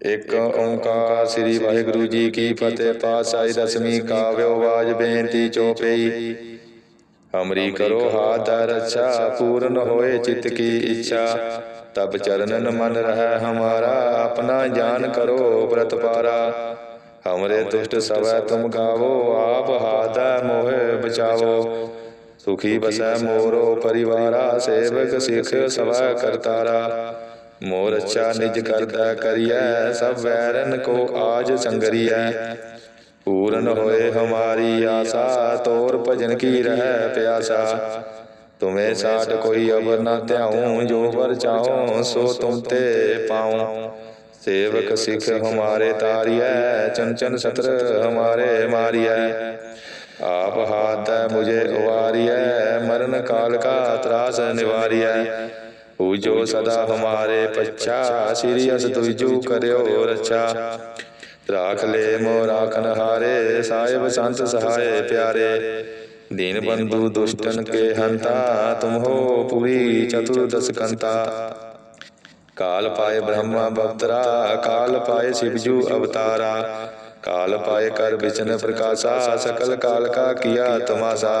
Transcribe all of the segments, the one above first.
ਇਕ ਓੰਕਾਰ ਸ੍ਰੀ ਵਾਹਿਗੁਰੂ ਜੀ ਕੀ ਫਤਿਹ, ਪਾਤਸ਼ਾਹੀ ਦਸਵੀਂ ਕਾਵਿਓ ਵਾਜ ਬੇਨਤੀ ਚੋਪਈ ਹਮਰੀ ਕਰੋ ਹਾਥ ਦਾ ਰੱਛਾ, ਪੂਰਨ ਹੋਏ ਚਿਤ ਕੀ ਇੱਛਾ। ਤਬ ਚਰਨਨ ਮਨ ਰਹਿ ਹਮਾਰਾ, ਆਪਣਾ ਜਾਨ ਕਰੋ ਪ੍ਰਤ ਪਾਰਾ। ਹਮਰੇ ਦੁਸ਼ਟ ਸਵੈ ਤੁਮ ਗਾਵੋ, ਆਪ ਹਾਦਾ ਮੋਹਿ ਬਚਾਵੋ। ਸੁਖੀ ਬਸੈ ਮੋਰੋ ਪਰਿਵਾਰਾ, ਸੇਵਕ ਸਿਖ ਸਵੈ ਕਰਤਾਰਾ। ਮੋਰ ਅੱਛਾ ਨਿਜ ਕਰਦਾ ਕਰੀਐ ਸਭ ਵੈਰਨ ਕੋ ਆਜ ਸੰਗਰੀਐ। ਪੂਰਨ ਹੋਏ ਹਮਾਰੀ ਆਸਾ ਤੋਰ ਭਜਨ ਕੀ ਰਹਿ ਪਿਆਸਾ। ਤੁਮੇ ਸਾਡ ਕੋਈ ਅਵਰ ਨਾ ਧਿਆਉ ਜੋ ਵਰ ਚਾਹੋ ਸੋ ਤੁਮ ਤੇ ਪਾਉ। ਸੇਵਕ ਸਿੱਖ ਹਮਾਰੇ ਤਾਰੀਐ ਚੰਚਨ ਸਤਰ ਹਮਾਰੇ ਮਾਰੀਐ। ਆਪ ਹਾਥ ਮੁਝੇ ਉਵਾਰੀਐ ਮਰਨ ਕਾਲ ਕਾ ਤਰਾਸ ਨਿਵਾਰੀਐ। ਪੂਜੋ ਸਦਾ ਹਮਾਰੇ ਪੱਛਾ ਸ੍ਰੀ ਅਸ ਤੁਜੂ ਕਰਿਓ ਰੱਛਾ ਰਾਖ ਲੈ ਮੋ ਰਾਖਨ ਹਾਰੇ ਸਾਹਿਬ ਸੰਤ ਸਹਾਏ ਪਿਆਰੇ ਦੀਨ ਬੰਧੂ ਦੁਸ਼ਟਨ ਕੇ ਹੰਤਾ ਤੁਮ ਹੋ ਪੂਰੀ ਚਤੁਰਦਸ ਕੰਤਾ ਕਾਲ ਪਾਏ ਬ੍ਰਹਮਾ ਬਵਤਰਾ ਕਾਲ ਪਾਏ ਸ਼ਿਵਜੂ ਅਵਤਾਰਾ ਕਾਲ ਪਾਏ ਕਰ ਵਿਚਨ ਪ੍ਰਕਾਸ਼ਾ ਸਕਲ ਕਾਲ ਕਾ ਕੀਆ ਤਮਾਸਾ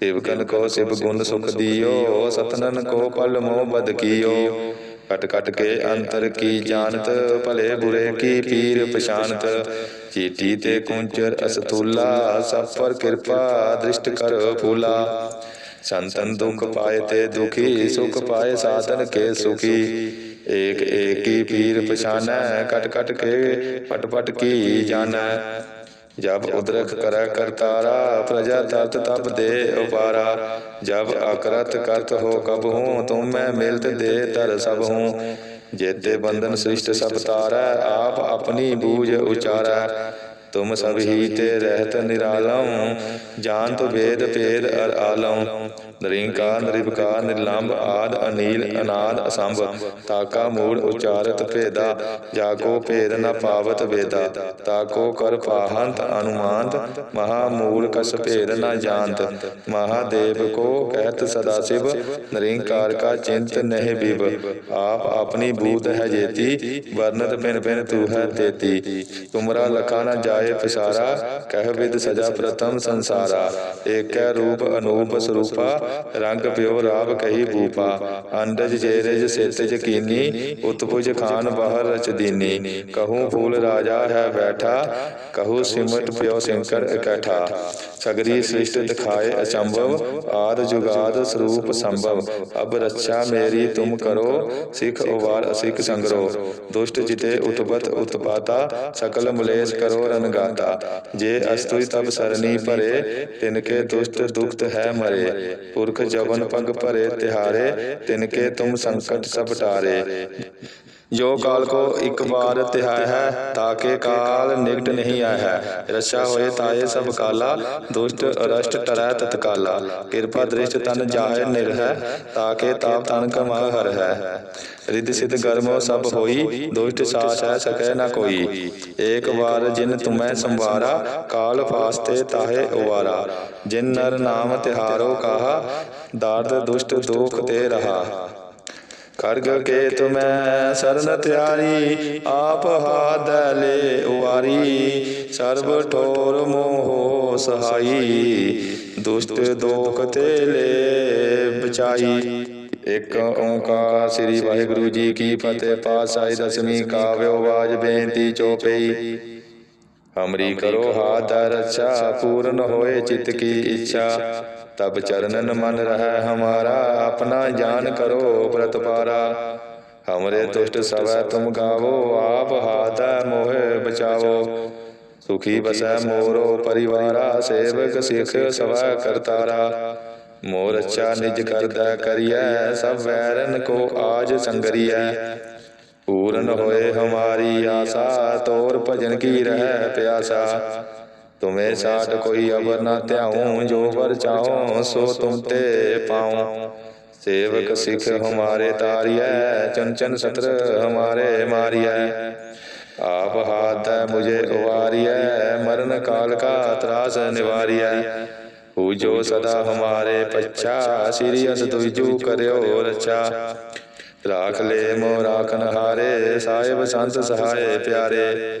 ਸੇਵਕਨ ਕੋ ਸਿਵ ਗੁਣ ਸੁਖ ਦਿਓ ਸਤਨਨ ਕੋ ਪਲ ਮੋਹ ਬਦ ਕੀਓ। ਕਟ ਕਟ ਕੇ ਅੰਤਰ ਕੀ ਜਾਣਤ ਭਲੇ ਬੁਰੇ ਕੀ ਪੀਰ ਪਛਾਨਤ ਚੀਟੀ ਤੇ ਕੁੰਚਰ ਅਸਤੂਲਾ ਸਭ ਪਰ ਕਿਰਪਾ ਦ੍ਰਿਸ਼ਟ ਕਰ ਫੂਲਾ। ਸੰਤਨ ਦੁਖ ਪਾਏ ਤੇ ਦੁਖੀ ਸੁਖ ਪਾਏ ਸਾਧਨ ਕੇ ਸੁਖੀ। ਏਕ ਏਕੀ ਪੀਰ ਪਛਾਨੈ ਕਟ ਕਟ ਕੇ ਪਟ ਪਟ ਕੀ ਜਾਣੈ। ਜਬ ਉਦਰਖ ਕਰੈ ਕਰਤਾਰਾ ਪ੍ਰਜਾ ਤਤ ਤਪ ਦੇ ਉਪਾਰਾ। ਜਬ ਅਕਰਤ ਕਰਤ ਹੋ ਕਬ ਹੂੰ ਤੁਮ ਮੈਂ ਮਿਲਤ ਦੇ ਤਰ ਸਭ ਹੂੰ। ਜੇਤੇ ਬੰਧਨ ਸ੍ਰਿਸ਼ਟ ਸਭ ਤਾਰੈ ਆਪ ਆਪਣੀ ਬੂਝ ਉਚਾਰੈ। ਤੁਮ ਸਭ ਹੀ ਤੇ ਰਹਿਤ ਨਿਰਾਲਮ ਜਾਣਤ ਵੇਦ ਭੇਦ ਅਰ ਆਲਮ। ਨਰਿੰਕਾਰ ਨਿਰਭਕਾਰ ਨਿਰਲੰਭ ਆਦ ਅਨੀਲ, ਅਨਾਦ ਅਸੰਭ। ਤਾਕਾ ਮੂੜ ਉਚਾਰਤ ਭੇਦਾ ਜਾ ਕੋ ਭੇਦ ਨ ਪਾਵਤ ਵੇਦਾ। ਤਾਕੋ ਕਰ ਪਾਹੰਤ ਅਨੁਮਾਨਤ, ਮਹਾ ਮੂਲ ਕਸ ਭੇਦ ਨ ਜਾਣਤ। ਮਹਾਦੇਵ ਕੋ ਕਹਿਤ ਸਦਾ ਸਿਵ, ਨਰਿੰਕਾਰ ਕਾ ਚਿੰਤ ਨਹਿ ਬਿਵ। ਆਪ ਆਪਣੀ ਬੂਤ ਹੈ ਜੇਤੀ ਵਰਨਤ ਪਿਨ ਪਿਨ ਤੂ ਹੈ ਤੇਤੀ। ਤੁਮਰਾ ਲਖਾ ਨ ਜਾਏ ਪਸਾਰਾ, ਕਹਿ ਵਿਦ ਸਜਾ ਪ੍ਰਥਮ ਸੰਸਾਰਾ। ਏਕੈ ਰੂਪ ਅਨੂਪ ਸਰੂਪਾ, ਰੰਗ ਪਿਓ ਰਾਵ ਕਹੀ ਭੂਪਾ। ਅੰਡਜ ਜੇਰਜ ਸਿਤ ਜਕੀਨੀ ਉਤਪੁਜ ਖਾਨ ਬਾਹਰ ਰਚ ਕਹੂੰ ਫੂਲ ਰਾਜਾ ਹੈ ਬੈਠਾ, ਕਹੂੰ ਸਿਮਟ ਪਿਓ ਸਿੰਕਰ ਇਕੱਠਾ। ਸਗਰੀ ਸ੍ਰਿਸ਼ਟ ਦਿਖਾਏ ਅਚੰਭਵ, ਆਦ ਜੁਗਾਦ ਸਰੂਪ ਸੰਭਵ। ਅਬ ਰੱਛਾ ਮੇਰੀ ਤੁਮ ਕਰੋ, ਸਿਖ ਉਵਾਰ ਅਸਿਖ ਸੰਗਰੋ। ਦੁਸ਼ਟ ਜਿਤੇ ਉਤਪਤ ਉਤਪਾਤਾ, ਸਕਲ ਮਲੇਸ਼ ਕਰੋ ਰਨਗਾਤਾ ਜੇ ਅਸਤੁਈ ਤਬ ਸਰਨੀ ਭਰੇ, ਤਿਨਕੇ ਦੁਸ਼ਟ ਦੁਖਤ ਹੈ ਮਰੇ। ਪੁਰਖ ਜਵਨ ਪਗ ਭਰੇ ਤਿਹਾਰੇ, ਤਿਨਕੇ ਤੁਮ ਸੰਕਟ ਸਭ ਟਾਰੇ। ਜੋ ਕਾਲ ਕੋ ਇੱਕ ਵਾਰ ਤਿਹਾਇ ਹੈ ਤਾਕੇ ਕਾਲ ਨਿਕਟ ਨਹੀਂ ਆਇਆ ਹੈ। ਰਛਾ ਹੋਏ ਤਾਏ ਸਭ ਕਾਲਾ ਦੁਸ਼ਟ ਅਰਸ਼ਟ ਟਰੈ ਤਤਕਾਲਾ ਕਿਰਪਾ ਦ੍ਰਿਸ਼ਟ ਤਨ ਜਾਹੇ ਨਿਰਹਿ ਤਾਕੇ ਤਾਪ ਤਨ ਕਮਾ ਹਰ ਹੈ। ਰਿੱਧ ਸਿਧ ਗਰਮੋ ਸਭ ਹੋਈ ਦੁਸ਼ਟ ਸਾਸ ਹੈ ਸਕੈ ਨਾ ਕੋਈ। ਏਕ ਵਾਰ ਜਿਨ ਤੁਮੈ ਸੰਵਾਰਾ ਕਾਲ ਫਾਸਤੇ ਤਾਹੇ ਉਵਾਰਾ। ਜਿਨ ਨਰ ਨਾਮ ਤਿਹਾਰੋ ਕਾਹਾ ਦਾਰਦ ਦੁਸ਼ਟ ਦੁਖ ਤੇ ਰਹਾ। ਖਰਗ ਕੇ ਤੁਮੈ ਸਰਨ ਤਿਆਰੀ ਆਪ ਹਾਦ ਲੈ ਉਵਾਰੀ। ਸਰਬ ਠੋਰ ਮੋਹ ਸਹਾਈ, ਦੁਸ਼ਟ ਦੋਖ ਤੇ ਲੈ ਬਚਾਈ। ਇੱਕ ਓੰਕਾਰ ਸ੍ਰੀ ਵਾਹਿਗੁਰੂ ਜੀ ਕੀ ਫਤਿਹ, ਪਾਤਸ਼ਾਹੀ ਦਸਵੀਂ ਕਾਵਿਓ ਵਾਜ ਬੇਨਤੀ ਚੋਪਈ ਹਮਰੀ ਕਰੋ, ਹਾਥ ਦਾ ਪੂਰਨ ਹੋਏ ਚਿਤ ਕੀ ਇੱਛਾ। ਤਬ ਚਰਨਨ ਮਨ ਰਹਿ ਹਮਾਰਾ, ਆਪਣਾ ਜਾਨ ਕਰੋ ਪ੍ਰਤ ਪਾਰਾ ਹਮਰੇ ਦੁਸ਼ਟ ਸਵੈ ਤੁਮ ਗਾਵੋ, ਆਪ ਹਾਥ ਮੋਹਿ ਬਚਾਵੋ। ਸੁਖੀ ਬਸੈ ਮੋਰੋ ਪਰਿਵਾਰਾ, ਸੇਵਕ ਸਿਖ ਸਵੈ ਕਰਤਾਰਾ। ਮੋਰ ਅੱਛਾ ਨਿਜ ਕਰਦਾ ਕਰੀਐ, ਸਭ ਵੈਰਨ ਕੋ ਆਜ ਸੰਗਰੀਐ। ਪੂਰਨ ਹੋਏ ਹਮਾਰੀ ਆਸਾ, ਤੋਰ ਭਜਨ ਕੀ ਰਹਿ ਪਿਆਸਾ। ਤੁਮੇ ਸਾਡ ਕੋਈ ਅਵਰ ਨਾ ਧਿਆਉ ਜੋ ਵਰ ਚਾਹੋ ਸੋ ਮਰਨ ਕਾਲ ਕਾ ਤਰਾਸ ਨਿਵਾਰਿਐ। ਪੂਜੋ ਸਦਾ ਹਮਾਰੇ ਪੱਛਾ ਸ੍ਰੀ ਅਸ ਦੁਜੂ ਕਰਿਓ ਰਚਾ ਰਾਖ ਲੈ ਮੋ ਰਾਖਨ ਹਾਰੇ ਸਾਹਿਬ ਸੰਤ ਸਹਾਏ ਪਿਆਰੇ।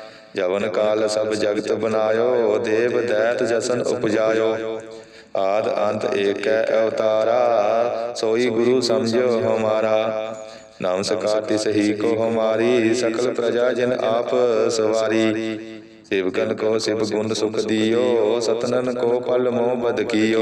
ਜਵਨ ਕਾਲ ਸਭ ਜਗਤ ਬਨਾਇਓ ਦੇਵ ਦੈਤ ਜਸਨ ਉਪਜਾਇਓ। ਆਦ ਅੰਤ ਏਕੈ ਅਵਤਾਰਾ, ਸੋਈ ਗੁਰੂ ਸਮਝੋ ਹਮਾਰਾ। ਨਮਸਕਾਰ ਤਿਸ ਹੀ ਕੋ ਹਮਾਰੀ, ਸਕਲ ਪ੍ਰਜਾ ਜਨ ਆਪ ਸਵਾਰੀ। ਸਿਵਕਨ ਕੋ ਸਿਵ ਗੁਣ ਸੁਖ ਦਿਓ, ਸਤਨਨ ਕੋ ਪਲ ਮੋਹ ਬਦ ਕੀਓ।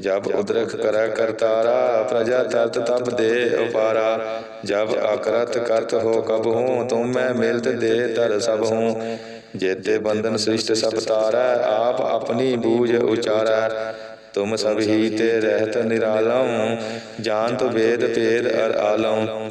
ਜਬ ਉਦਰਖ ਕਰੈ ਕਰਤਾਰਾ ਪ੍ਰਜਾ ਤਰਤ ਤਬ ਦੇ ਉਪਾਰਾ। ਜਬ ਅਕਰਤ ਕਰਤ ਹੋ ਕਬ ਹੂੰ ਤੁਮ ਮੈਂ ਮਿਲਤ ਦੇ ਤਰ ਸਭ। ਹੂੰ ਜੇਤੇ ਬੰਧਨ ਸ੍ਰਿਸ਼ਟ ਸਭ ਤਾਰੈ ਆਪ ਆਪਣੀ ਬੂਝ ਉਚਾਰੈ। ਤੁਮ ਸਭ ਹੀ ਤੇ ਰਹਿਤ ਨਿਰਾਲਮ। ਜਾਨਤ ਵੇਦ ਭੇਦ ਅਰ ਆਲਮ।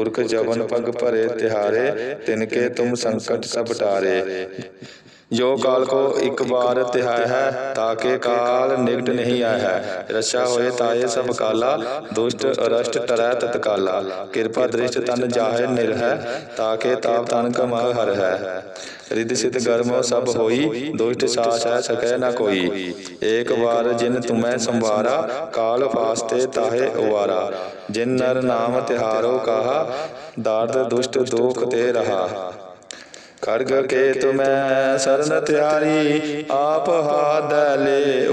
ਪੁਰਖ ਜਵਨ ਪਗ ਭਰੇ ਤਿਹਾਰੇ ਤਿਨਕੇ ਤੁਮ ਸੰਕਟ ਸਭ ਟਾਰੇ। ਜੋ ਕਾਲ ਕੋ ਇੱਕ ਬਾਰ ਤਿਹਾਇ ਹੈ ਤਾਕੇ ਕਾਲ ਨਿਕਟ ਨਹੀਂ ਆਇਆ ਹੈ। ਰਛਾ ਹੋਏ ਤਾਏ ਸਭ ਕਾਲਾ ਦੁਸ਼ਟ ਅਰਸ਼ਟ ਟਰੈ ਤਤਕਾਲਾ। ਕਿਰਪਾ ਦ੍ਰਿਸ਼ਟ ਤਨ ਜਾਹੇ ਨਿਰਹਿ ਤਾਕੇ ਤਾਪ ਤਨ ਕਮਾ ਹਰ ਹੈ ਰਿੱਧ ਸਿਧ ਗਰਮ ਸਭ ਹੋਈ ਦੁਸ਼ਟ ਸਾਸ ਹੈ ਸਕੈ ਨ ਕੋਈ। ਏਕ ਵਾਰ ਜਿਨ ਤੁਮੈ ਸੰਵਾਰਾ ਕਾਲ ਫਾਸਤੇ ਤਾਹੇ ਉਵਾਰਾ ਜਿਨ ਨਰ ਨਾਮ ਤਿਹਾਰੋ ਕਹਾ ਦਾਰਦ ਦੁਸ਼ਟ ਦੋਖ ਤੇ ਰਹਾ। ਖੜਗ ਕੇ ਤੁਮੈ ਸਰਨ ਤਿਆਰੀ, ਆਪ ਹਾਦ ਲੈ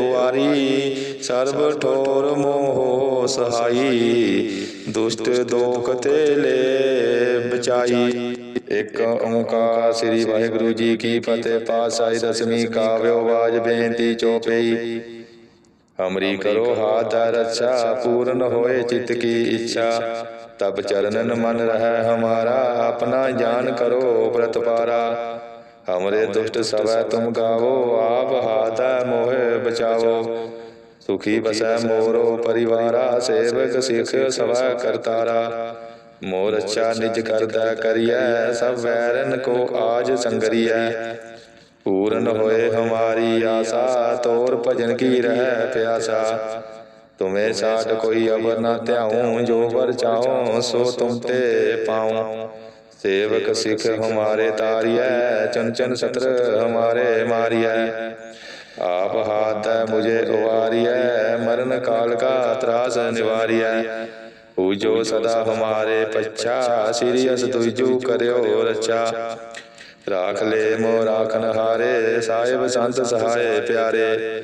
ਸਰਬ ਠੋਰ ਮੋਹ ਸਹਾਈ, ਦੁਸ਼ਟ ਦੋਖ ਤੇ ਲੈ ਬਚਾਈ। ਇੱਕ ਓੰਕਾਰ ਸ੍ਰੀ ਵਾਹਿਗੁਰੂ ਜੀ ਕੀ ਫਤਿਹ, ਪਾਤਸ਼ਾਹੀ ਦਸਵੀਂ ਕਾਵਿਓ ਬਾਜ ਬੇਨਤੀ ਚੋਪਈ। ਹਮਰੀ ਕਰੋ ਹਾਥ ਰੱਛਾ, ਪੂਰਨ ਹੋਏ ਚਿਤ ਕੀ ਇੱਛਾ। ਤਬ ਚਰਨਨ ਮਨ ਰਹਿ, ਹਮਾਰਾ ਆਪਣਾ ਜਾਨ ਕਰੋ ਪ੍ਰਤਪਾਰਾ। ਹਮਰੇ ਦੁਸ਼ਟ ਸਵੈ ਤੁਮ ਗਾਵੋ, ਆਪ ਹਾਥ ਮੋਹਿ ਬਚਾਵੋ। ਸੁਖੀ ਬਸੈ ਮੋਰੋ ਪਰਿਵਾਰਾ, ਸੇਵਕ ਸਿੱਖ ਸਵੈ ਕਰਤਾਰਾ। ਮੋਰ ਅੱਛਾ ਨਿਜ ਕਰਦਾ ਕਰੀਐ, ਸਭ ਵੈਰਨ ਕੋ ਆਜ ਸੰਗਰੀਐ। ਪੂਰਨ ਹੋਏ ਹਮਾਰੀ ਆਸਾ, ਤੋਰ ਭਜਨ ਕੀ ਰਹਿ ਪਿਆਸਾ। ਤੁਮੇ ਸਾਡ ਕੋਈ ਅਵਰ ਨਾ ਧਿਆਉ, ਜੋ ਵਰ ਚਾਹੋ ਸੋ ਤੁਮ ਤੇ ਪਾਉ। ਸੇਵਕ ਸਿੱਖ ਹਮਾਰੇ ਤਾਰਿਐ ਚੰਚਨ ਸਤਰ ਹਮਾਰੇ ਮਾਰਿਐ। ਆਪ ਹਾਥ ਮੁਝੇ ਉਵਾਰਿਐ, ਮਰਨ ਕਾਲ ਕਾ ਤਰਾਸ ਨਿਵਾਰਿਐ। ਪੂਜੋ ਸਦਾ ਹਮਾਰੇ ਪੱਛਾ, ਸ੍ਰੀ ਅਸ ਦੁਜੂ ਕਰਿਓ ਰਚਾ ਰਾਖ ਲੈ ਮੋ ਰਾਖਨ ਹਾਰੇ, ਸਾਹਿਬ ਸੰਤ ਸਹਾਏ ਪਿਆਰੇ।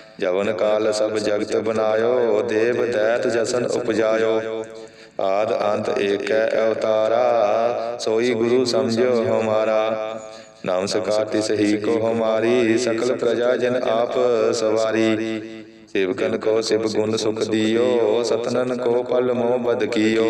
ਜਵਨ ਕਾਲ ਸਭ ਜਗਤ ਬਨਾਇਓ ਦੇਵ ਦੈਤ ਜਸਨ ਉਪਜਾਇਓ। ਆਦ ਅੰਤ ਏਕੈ ਅਵਤਾਰਾ, ਸੋਈ ਗੁਰੂ ਸਮਝੋ ਹਮਾਰਾ। ਨਾਮ ਸਕਾਰਤੀ ਸਹੀ ਕੋ ਹਮਾਰੀ, ਸਕਲ ਪ੍ਰਜਾ ਜਨ ਆਪ ਸਵਾਰੀ। ਸੇਵਕਨ ਕੋ ਸਿਵ ਗੁਣ ਸੁਖ ਦਿਓ, ਸਤਨਨ ਕੋ ਪਲ ਮੋਹ ਬਦ ਕੀਓ।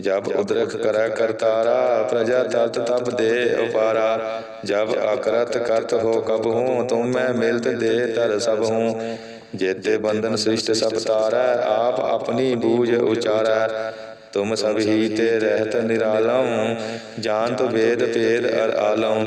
ਜਬ ਉਦਰਖ ਕਰੈ ਕਰਤਾਰਾ ਪ੍ਰਜਾ ਤਤ ਤਪ ਦੇ ਉਪਾਰਾ। ਜਬ ਅਕਰਤ ਕਰਤ ਹੋ ਕਬ ਹੂੰ ਤੁਮ ਮੈਂ ਮਿਲਤ ਦੇ ਤਰ ਸਭ ਹੂੰ। ਜੇਤੇ ਬੰਧਨ ਸ੍ਰਿਸ਼ਟ ਸਭ ਤਾਰੈ ਆਪ ਆਪਣੀ ਬੂਝ ਉਚਾਰੈ। ਤੁਮ ਸਭ ਹੀ ਤੇ ਰਹਿਤ ਨਿਰਾਲਮ ਜਾਨ ਤੋ ਵੇਦ ਭੇਦ ਅਰ ਆਲਮ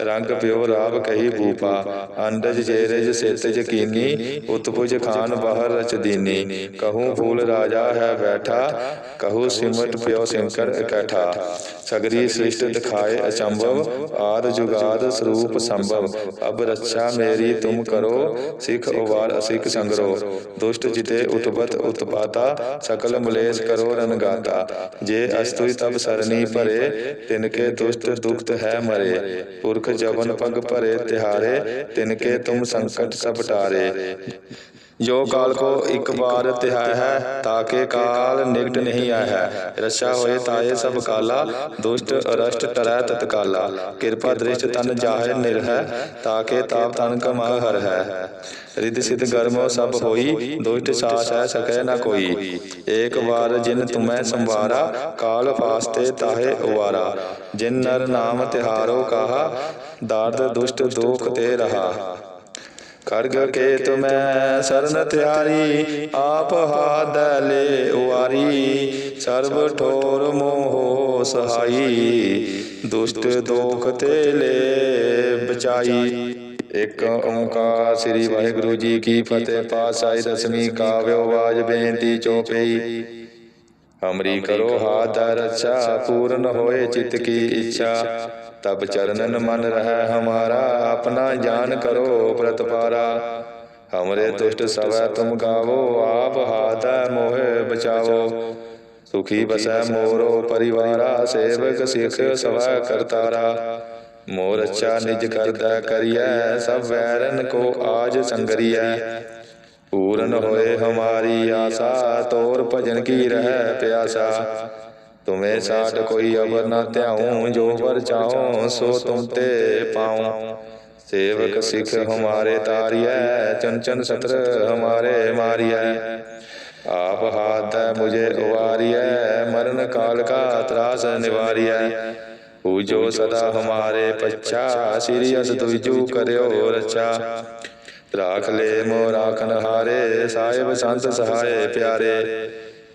ਰੰਗ ਪਿਓ ਰਾਵ ਕਹੀ ਭੂਪਾ, ਅੰਡਜ ਜੇਰਜ ਸੇਤਜ ਕੀਨੀ ਉਤਪੁਜ ਖਾਨ ਬਾਹਰ ਰਚ ਦੀਨੀ ਕਹੂੰ ਫੂਲ ਰਾਜਾ ਹੈ ਬੈਠਾ, ਕਹੂੰ ਸਿਮਟ ਪਿਓ ਸਿੰਕਰ ਇਕੱਠਾ। ਸਗਰੀ ਸ੍ਰਿਸ਼ਟ ਦਿਖਾਏ ਅਚੰਭਵ, ਆਦ ਜੁਗਾਦ ਸਰੂਪ ਸੰਭਵ। ਅਬ ਰੱਛਾ ਮੇਰੀ ਤੁਮ ਕਰੋ, ਸਿਖ ਉਵਾਰ ਅਸਿਖ ਸੰਗਰੋ। ਦੁਸ਼ਟ ਜਿਤੇ ਉਤਪਤ ਉਤਪਾਤਾ, ਸਕਲ ਮਲੇਸ਼ ਕਰੋ ਰਨਗਾਤਾ ਜੇ ਅਸਤੁਇ ਤਬ ਸਰਨੀ ਭਰੇ ਤਿਨਕੇ ਦੁਸ਼ਟ ਦੁਖਤ ਹੈ ਮਰੇ। ਪੁਰਖ ਜਵਨ ਪਗ ਭਰੇ ਤਿਹਾਰੇ ਤਿਨਕੇ ਤੁਮ ਸੰਕਟ ਸਭ ਟਾਰੇ ਜੋ ਕਾਲ ਕੋ ਇੱਕ ਵਾਰ ਤਿਹਾਇ ਹੈ ਤਾਕੇ ਕਾਲ ਨਿਕਟ ਨਹੀਂ ਆਇਆ ਹੈ। ਰਛਾ ਹੋਏ ਤਾਏ ਸਭ ਕਾਲਾ ਦੁਸ਼ਟ ਅਰਸ਼ਟ ਟਰੈ ਤਤਕਾਲਾ। ਕਿਰਪਾ ਦ੍ਰਿਸ਼ਟ ਤਨ ਜਾਹੇ ਨਿਰਹੈ ਤਾਕੇ ਤਾਪ ਤਨ ਕਮਾ ਹਰ ਹੈ। ਰਿੱਧ ਸਿਧ ਗਰਮੋ ਸਭ ਹੋਈ ਦੁਸ਼ਟ ਸਾਸ ਹੈ ਸਕੈ ਨ ਕੋਈ। ਏਕ ਵਾਰ ਜਿਨ ਤੁਮੈ ਸੰਵਾਰਾ ਕਾਲ ਫਾਸਤੇ ਤਾਹੇ ਉਵਾਰਾ। ਜਿਨ ਨਰ ਨਾਮ ਤਿਹਾਰੋ ਕਹਾ ਦਰਦ ਦੁਸ਼ਟ ਦੋਖ ਤੇ ਰਹਾ। ਖੜਗ ਕੇ ਤੁਮੈ ਸਰਨ ਤਿਆਰੀ ਆਪ ਹਾਦ ਲੈ ਉਵਾਰੀ ਸਰਬ ਠੋਰ ਮੋਹ ਸਹਾਈ ਦੁਸ਼ਟ ਦੋਖ ਤੇ ਲੈ ਬਚਾਈ। ਇੱਕ ਓੰਕਾਰ ਸ੍ਰੀ ਵਾਹਿਗੁਰੂ ਜੀ ਕੀ ਫਤਿਹ ਪਾਤਸ਼ਾਹੀ ਦਸਵੀਂ ਕਾਵਿਓ ਆਵਾਜ਼ ਬੇਨਤੀ ਚੋਪਈ। ਹਮਰੀ ਕਰੋ ਹਾਥ ਰੱਛਾ ਪੂਰਨ ਹੋਏ ਚਿਤ ਕੀ ਇੱਛਾ। ਤਬ ਚਰਨਨ ਮਨ ਰਹਿ ਹਮਾਰਾ, ਆਪਣਾ ਜਾਨ ਕਰੋ ਪ੍ਰਤਪਾਰਾ। ਹਮਰੇ ਦੁਸ਼ਟ ਸਵੈ ਤੁਮ ਗਾਵੋ, ਆਪ ਹਾਥ ਮੋਹਿ ਬਚਾਵੋ। ਸੁਖੀ ਬਸੈ ਮੋਰੋ ਪਰਿਵਾਰਾ, ਸੇਵਕ ਸਿਖ ਸਵੈ ਕਰਤਾਰਾ। ਮੋਰ ਅੱਛਾ ਨਿਜ ਕਰਦਾ ਕਰੀਐ, ਸਭ ਵੈਰਨ ਕੋ ਆਜ ਸੰਗਰੀਐ। ਪੂਰਨ ਹੋਏ ਹਮਾਰੀ ਆਸਾ, ਤੋਰ ਭਜਨ ਕੀ ਰਹਿ ਪਿਆਸਾ। ਤੁਮੇ ਸਾਡ ਕੋਈ ਅਵਰ ਨਾ ਧਿਆਉ ਜੋ ਵਰ ਚਾਹੋ ਸੋ ਤੁਮ ਤੇ ਪਾਉ। ਸੇਵਕ ਸਿੱਖ ਹਮਾਰੇ ਤਾਰੀਐ ਚਨ ਚਨ ਸਤਰ ਹਮਾਰੇ ਮਾਰੀਐ। ਆਪ ਹਾਥ ਮੁਝੇ ਉਵਾਰੀਐ ਮਰਨ ਕਾਲ ਕਾ ਤਰਾਸ ਨਿਵਾਰੀਐ। ਪੂਜੋ ਸਦਾ ਹਮਾਰੇ ਪੱਛਾ ਸ੍ਰੀ ਅਸ ਤੁਜੂ ਕਰਿਓ ਰਚਾ ਰਾਖ ਲੈ ਮੋ ਰਾਖਨ ਹਾਰੇ ਸਾਹਿਬ ਸੰਤ ਸਹਾਏ ਪਿਆਰੇ।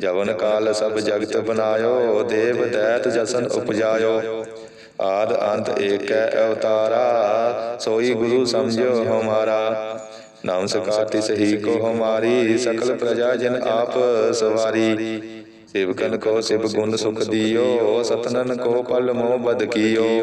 ਜਵਨ ਕਾਲ ਸਭ ਜਗਤ ਬਨਾਇਓ ਦੇਵ ਦੈਤ ਜਸਨ ਉਪਜਾਇਓ। ਆਦ ਅੰਤ ਏਕੈ ਅਵਤਾਰਾ, ਸੋਈ ਗੁਰੂ ਸਮਝੋ ਹਮਾਰਾ। ਨਮਸਕਾਰ ਤਿਸ ਹੀ ਕੋ ਹਮਾਰੀ, ਸਕਲ ਪ੍ਰਜਾ ਜਨ ਆਪ ਸਵਾਰੀ। ਸੇਵਕਨ ਕੋ ਸਿਵ ਗੁਣ ਸੁਖ ਦਿਓ, ਸਤਨਨ ਕੋ ਪਲ ਮੋਹ ਬਦ ਕੀਓ।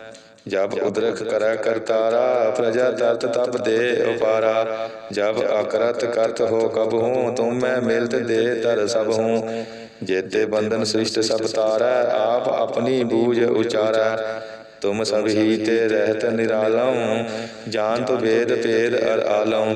ਜਬ ਉਦਰਖ ਕਰੈ ਕਰਤਾਰਾ ਪ੍ਰਜਾ ਤਰਤ ਤਬ ਦੇ ਉਪਾਰਾ। ਜਬ ਅਕਰਤ ਕਰਤ ਹੋ ਕਬ ਹੂੰ ਤੁਮ ਮੈਂ ਮਿਲਤ ਦੇ ਤਰ ਸਭ ਹੂੰ ਜੇਤੇ ਬੰਧਨ ਸ੍ਰਿਸ਼ਟ ਸਭ ਤਾਰੈ ਆਪ ਆਪਣੀ ਬੂਝ ਉਚਾਰੈ। ਤੁਮ ਸਭ ਹੀ ਤੇ ਰਹਿਤ ਨਿਰਾਲਮ ਜਾਣਤ ਵੇਦ ਭੇਦ ਅਰ ਆਲਮ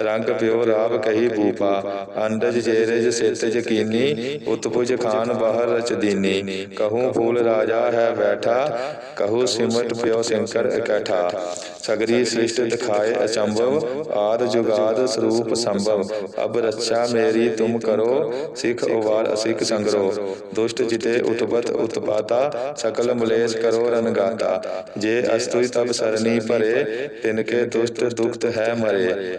ਰੰਗ ਪਿਓ ਰਾਵ ਕਹੀ ਭੂਪਾ, ਅੰਡਜ ਜੇਰਜ ਸਿਤ ਯਕੀਨੀ ਉਤਪੁਜ ਖਾਨ ਬਾਹਰ ਰਚ ਕਹੂੰ ਫੂਲ ਰਾਜਾ ਹੈ ਬੈਠਾ, ਕਹੂੰ ਸਿਮਟ ਪਿਓ ਸ਼ੰਕਰ ਇਕੱਠਾ। ਸਗਰੀ ਸ੍ਰਿਸ਼ਟ ਦਿਖਾਏ ਅਚੰਭਵ, ਆਦ ਜੁਗਾਦ ਸਰੂਪ ਸੰਭਵ। ਅਬ ਰੱਛਾ ਮੇਰੀ ਤੁਮ ਕਰੋ, ਸਿਖ ਉਵਾਰ ਅਸਿਖ ਸੰਗਰੋ। ਦੁਸ਼ਟ ਜਿਤੇ ਉਤਪਤ ਉਤਪਾਤਾ, ਸਕਲ ਮਲੇਸ਼ ਕਰੋ ਰਨਗਾਤਾ ਜੇ ਅਸਤੁਈ ਤਬ ਸਰਨੀ ਭਰੇ ਤਿਨਕੇ ਦੁਸ਼ਟ ਦੁਖਤ ਹੈ ਮਰੇ।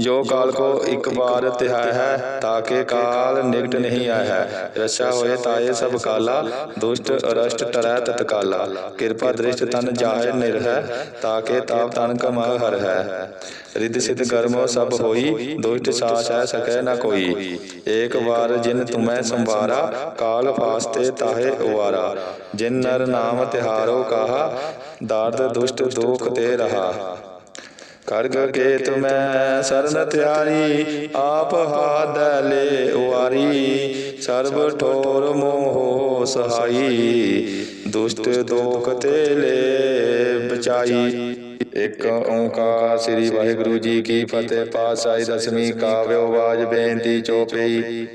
ਜੋ ਕਾਲ ਕੋ ਇੱਕ ਬਾਰ ਤਿਹਾਇ ਹੈ ਤਾਕੇ ਕਾਲ ਨਿਕਟ ਨਹੀਂ ਆਇਆ ਹੈ। ਰਛਾ ਹੋਏ ਤਾਏ ਸਭ ਕਾਲਾ ਦੁਸ਼ਟ ਅਰਸ਼ਟ ਟਰੈ ਤਤਕਾਲਾ। ਕਿਰਪਾ ਦ੍ਰਿਸ਼ਟ ਤਨ ਜਾਹੇ ਨਿਰਹਿ ਤਾਕੇ ਤਾਪ ਤਨ ਕਮਾ ਹਰ ਹੈ। ਰਿੱਧ ਸਿਧ ਕਰਮੋ ਸਭ ਹੋਈ ਦੁਸ਼ਟ ਸਾਸ ਹੈ ਸਕੈ ਨ ਕੋਈ। ਏਕ ਵਾਰ ਜਿਨ ਤੁਮੈ ਸੰਵਾਰਾ ਕਾਲ ਫਾਸਤੇ ਤਾਹੇ ਉਵਾਰਾ। ਜਿਨ ਨਰ ਨਾਮ ਤਿਹਾਰੋ ਕਾਹਾ ਦਾਰਦ ਦੁਸ਼ਟ ਦੋਖ ਤੇ ਰਹਾ। ਕਰਗ ਕੇ ਤੁਮੈ ਸਰਨ ਤਿਆਰੀ, ਆਪ ਹਾਦ ਲੈ ਉਵਾਰੀ। ਸਰਬ ਠੋਰ ਮੋਹ ਸਹਾਈ, ਦੁਸ਼ਟ ਦੋਖ ਤੇ ਲੈ ਬਚਾਈ। ਇੱਕ ਓੰਕਾਰ ਸ੍ਰੀ ਵਾਹਿਗੁਰੂ ਜੀ ਕੀ ਫਤਿਹ, ਪਾਤਸ਼ਾਹੀ ਦਸਵੀਂ ਕਾਵਿਓ ਬਾਜ ਬੇਨਤੀ ਚੋਪਈ।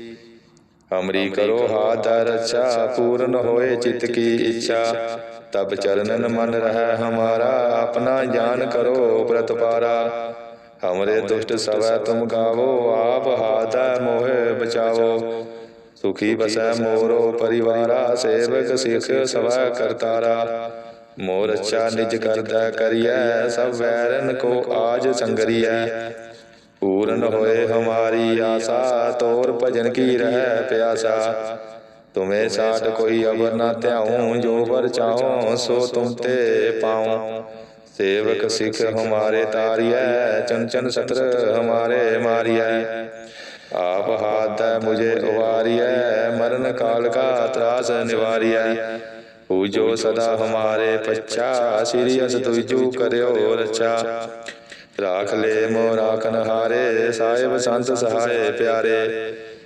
ਹਮਰੀ ਕਰੋ ਹਾਥ ਦਾ ਪੂਰਨ ਹੋਏ ਚਿਤ ਕੀ ਇੱਛਾ। ਤਬ ਚਰਨਨ ਮਨ ਰਹਿ ਹਮਾਰਾ, ਆਪਣਾ ਜਾਨ ਕਰੋ ਪ੍ਰਤਪਾਰਾ ਹਮਰੇ ਦੁਸ਼ਟ ਸਵੈ ਤੁਮ ਗਾਵੋ, ਆਪ ਹਾਥ ਮੋਹਿ ਬਚਾਵੋ। ਸੁਖੀ ਬਸੈ ਮੋਰੋ ਪਰਿਵਾਰਾ, ਸੇਵਕ ਸਿਖ ਸਵੈ ਕਰਤਾਰਾ। ਮੋਰ ਅੱਛਾ ਨਿਜ ਕਰਦਾ ਕਰੀਐ, ਸਭ ਵੈਰਨ ਕੋ ਆਜ ਸੰਗਰੀਐ। ਪੂਰਨ ਹੋਏ ਹਮਾਰੀ ਆਸਾ, ਤੋਰ ਭਜਨ ਕੀ ਰਹਿ ਪਿਆਸਾ। ਤੁਮੇ ਸਾਡ ਕੋਈ ਅਵਰ ਨਾ ਧਿਆਉ ਜੋ ਵਰ ਚਾਹੋ ਸੋ ਤੁਮ ਤੇ ਪਾਉ। ਸੇਵਕ ਸਿੱਖ ਹਮਾਰੇ ਤਾਰੀਐ ਚਨ ਚਨ ਸਤਰ ਹਮਾਰੇ ਮਾਰੀਐ। ਆਪ ਹਾਥ ਮੁਝੇ ਉਵਾਰੀਐ ਮਰਨ ਕਾਲ ਕਾ ਤਰਾਸ ਨਿਵਾਰੀਐ। ਪੂਜੋ ਸਦਾ ਹਮਾਰੇ ਪਛਾ ਸ੍ਰੀ ਅਸ ਤੁਜੂ ਕਰਿਓ ਰਚਾ। ਰਾਖ ਲੈ ਮੋ ਰਾਖਨ ਹਾਰੇ ਸਾਹਿਬ ਸੰਤ ਸਹਾਏ ਪਿਆਰੇ।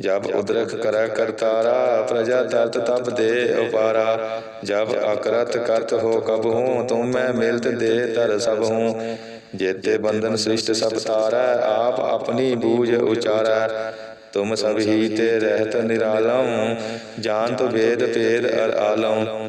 ਜਬ ਉਦਰਖ ਕਰੈ ਕਰਤਾਰਾ ਪ੍ਰਜਾ ਤਰਤ ਤਬ ਦੇ ਉਪਾਰਾ। ਜਬ ਅਕਰਤ ਕਰਤ ਹੋ ਕਬ ਹੂੰ ਤੁਮ ਮੈਂ ਮਿਲਤ ਦੇ ਤਰ ਸਭ ਹੂੰ। ਜੇਤੇ ਬੰਧਨ ਸ੍ਰਿਸ਼ਟ ਸਭ ਤਾਰੈ ਆਪ ਆਪਣੀ ਬੂਝ ਉਚਾਰੈ। ਤੁਮ ਸਭ ਹੀ ਤੇ ਰਹਿਤ ਨਿਰਾਲਮ ਜਾਨਤ ਵੇਦ ਭੇਦ ਅਰ ਆਲਮ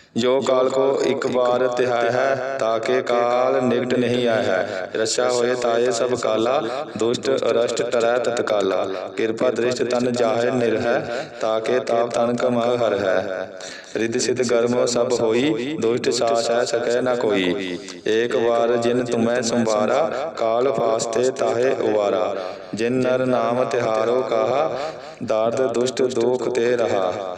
ਜੋ ਕਾਲ ਕੋ ਇੱਕ ਵਾਰ ਤਿਹਾਇ ਹੈ ਤਾਕੇ ਕਾਲ ਨਿਕਟ ਨਹੀਂ ਆਇਆ ਹੈ। ਰਛਾ ਹੋਏ ਤਾਏ ਸਭ ਕਾਲਾ ਦੁਸ਼ਟ ਅਰਸ਼ਟ ਟਰੈ ਤਤਕਾਲਾ ਕਿਰਪਾ ਦ੍ਰਿਸ਼ਟ ਤਨ ਜਾਹੇ ਨਿਰਹੈ ਤਾਕੇ ਤਾਪ ਤਨ ਕਮਾ ਹਰ ਹੈ ਰਿੱਧ ਸਿਧ ਗਰਮ ਸਭ ਹੋਈ ਦੁਸ਼ਟ ਸਾਸ ਹੈ ਸਕੈ ਨ ਕੋਈ। ਏਕ ਵਾਰ ਜਿਨ ਤੁਮੈ ਸੰਵਾਰਾ ਕਾਲ ਫਾਸਤੇ ਤਾਹੇ ਉਵਾਰਾ। ਜਿਨ ਨਰ ਨਾਮ ਤਿਹਾਰੋ ਕਹਾ ਦਾਰਦ ਦੁਸ਼ਟ ਦੋਖ ਤੇ ਰਹਾ।